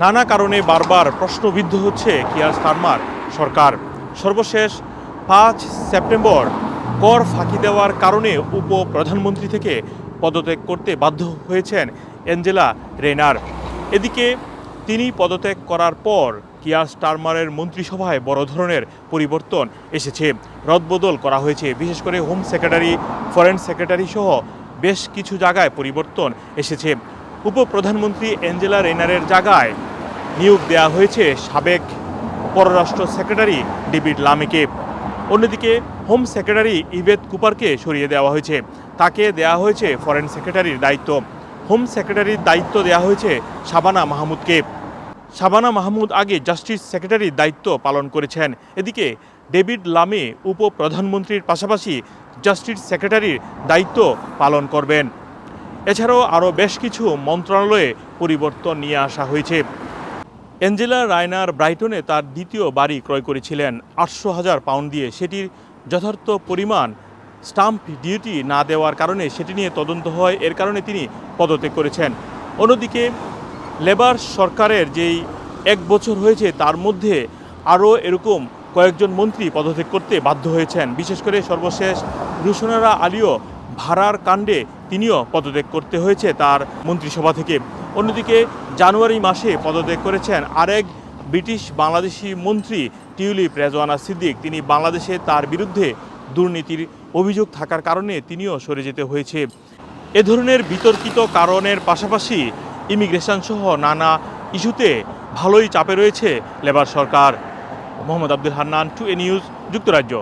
নানা কারণে বারবার প্রশ্নবিদ্ধ হচ্ছে কিয়ার স্টারমার সরকার। সর্বশেষ পাঁচ সেপ্টেম্বর কর ফাঁকি দেওয়ার কারণে উপপ্রধানমন্ত্রী থেকে পদত্যাগ করতে বাধ্য হয়েছেন অ্যাঞ্জেলা রেনার এদিকে তিনি পদত্যাগ করার পর কিয়ার স্টারমারের মন্ত্রিসভায় বড় ধরনের পরিবর্তন এসেছে। রদবদল করা হয়েছে। বিশেষ করে হোম সেক্রেটারি, ফরেন সেক্রেটারি সহ বেশ কিছু জায়গায় পরিবর্তন এসেছে। উপপ্রধানমন্ত্রী অ্যাঞ্জেলা রেনারের জায়গায় নিয়োগ দেওয়া হয়েছে সাবেক পররাষ্ট্র সেক্রেটারি ডেভিড লামিকে। অন্যদিকে হোম সেক্রেটারি ইভেদ কুপারকে সরিয়ে দেওয়া হয়েছে। তাকে দেওয়া হয়েছে ফরেন সেক্রেটারির দায়িত্ব। হোম সেক্রেটারির দায়িত্ব দেওয়া হয়েছে শাবানা মাহমুদকে। শাবানা মাহমুদ আগে জাস্টিস সেক্রেটারির দায়িত্ব পালন করেছেন। এদিকে ডেভিড লামে উপপ্রধানমন্ত্রীর পাশাপাশি জাস্টিস সেক্রেটারির দায়িত্ব পালন করবেন। এছাড়াও আরও বেশ কিছু মন্ত্রণালয়ে পরিবর্তন নিয়ে আসা হয়েছে। অ্যাঞ্জেলা রায়নার ব্রাইটনে তার দ্বিতীয় বাড়ি ক্রয় করেছিলেন। আটশো হাজার পাউন্ড দিয়ে সেটির যথার্থ পরিমাণ স্টাম্প ডিউটি না দেওয়ার কারণে সেটি নিয়ে তদন্ত হয়, এর কারণে তিনি পদত্যাগ করেছেন। অন্যদিকে, লেবার সরকারের যেই এক বছর হয়েছে, তার মধ্যে আরও এরকম কয়েকজন মন্ত্রী পদত্যাগ করতে বাধ্য হয়েছেন। বিশেষ করে সর্বশেষ রুশনারা আলীও ভাড়ার কাণ্ডে তিনিও পদত্যাগ করতে হয়েছে তার মন্ত্রিসভা থেকে। অন্যদিকে জানুয়ারি মাসে পদত্যাগ করেছেন আরেক ব্রিটিশ বাংলাদেশি মন্ত্রী টিউলিপ রেজওয়ানা সিদ্দিক। তিনি বাংলাদেশে তার বিরুদ্ধে দুর্নীতির অভিযোগ থাকার কারণে তিনিও সরে যেতে হয়েছে। এ ধরনের বিতর্কিত কারণের পাশাপাশি ইমিগ্রেশন সহ নানা ইস্যুতে ভালোই চাপে রয়েছে লেবার সরকার। মোহাম্মদ আব্দুল হান্নান, টু এ নিউজ, যুক্তরাজ্য।